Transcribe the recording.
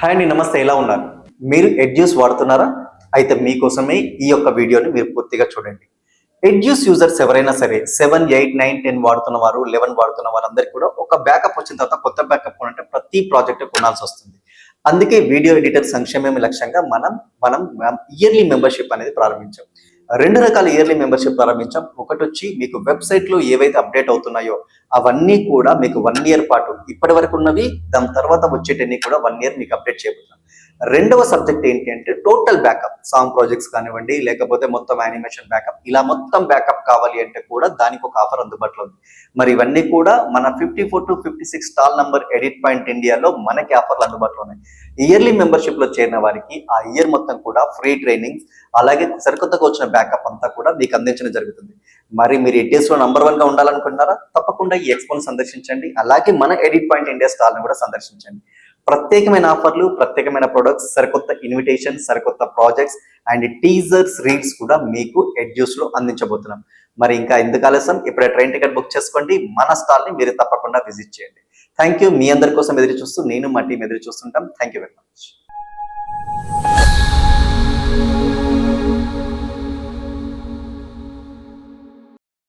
Hi అండి నమస్తే ఎలా ఉన్నారు? మీరు ఎడ్యూస్ వాడుతున్నారా? అయితే మీకోసమే ఈ యొక్క వీడియోని మీరు పూర్తిగా చూడండి. ఎడ్యూస్ యూజర్స్ ఎవరైనా సరే సెవెన్ ఎయిట్ నైన్ టెన్ వాడుతున్న వారు లెవెన్ వాడుతున్న వారందరికీ కూడా ఒక బ్యాకప్ వచ్చిన తర్వాత కొత్త బ్యాకప్ అంటే ప్రతి ప్రాజెక్ట్ కొనాల్సి వస్తుంది. అందుకే వీడియో ఎడిటర్ సంక్షేమం లక్ష్యంగా మనం మనం ఇయర్లీ మెంబర్షిప్ అనేది ప్రారంభించాం. రెండు రకాల ఇయర్లీ మెంబర్షిప్ ప్రారంభించాం ఒకటి వచ్చి మీకు వెబ్సైట్లో ఏవైతే అప్డేట్ అవుతున్నాయో అవన్నీ కూడా మీకు వన్ ఇయర్ పాటు ఇప్పటి వరకు ఉన్నవి దాని తర్వాత వచ్చేటన్ని కూడా వన్ ఇయర్ మీకు అప్డేట్ చేయబోతున్నాం. రెండవ సబ్జెక్ట్ ఏంటి అంటే టోటల్ బ్యాకప్ సాంగ్ ప్రాజెక్ట్స్ కానివ్వండి లేకపోతే మొత్తం యానిమేషన్ బ్యాకప్ ఇలా మొత్తం బ్యాకప్ కావాలి అంటే కూడా దానికి ఒక ఆఫర్ అందుబాటులో ఉంది. మరి ఇవన్నీ కూడా మన fifty four to fifty six stall number edit point ఇండియాలో మనకి ఆఫర్లు అందుబాటులో ఉన్నాయి. ఇయర్లీ మెంబర్షిప్లో చేరిన వారికి ఆ ఇయర్ మొత్తం కూడా ఫ్రీ ట్రైనింగ్ అలాగే సరికొత్తగా వచ్చిన బ్యాకప్ అంతా కూడా మీకు అందించడం జరుగుతుంది. మరి మీరు ఎడ్ఎస్లో నంబర్ వన్గా ఉండాలనుకుంటున్నారా? తప్పకుండా ఈ ఎక్స్పోని సందర్శించండి. అలాగే మన ఎడిట్ పాయింట్ ఇండియా స్టాల్ని కూడా సందర్శించండి. ప్రత్యేకమైన ఆఫర్లు ప్రత్యేకమైన ప్రొడక్ట్స్ సరికొత్త ఇన్విటేషన్ సరికొత్త ప్రాజెక్ట్స్ అండ్ టీజర్స్ రీల్స్ కూడా మీకు ఎడ్యూస్లో అందించబోతున్నాం. మరి ఇంకా ఎందుకు ఆలస్యం? ఇప్పుడే ట్రైన్ టికెట్ బుక్ చేసుకోండి. మన స్టాల్ని మీరు తప్పకుండా విజిట్ చేయండి. థ్యాంక్ యూ మీ అందరి కోసం ఎదురు చూస్తూ నేను మా టీం ఎదురు చూస్తుంటాం. Thank you very much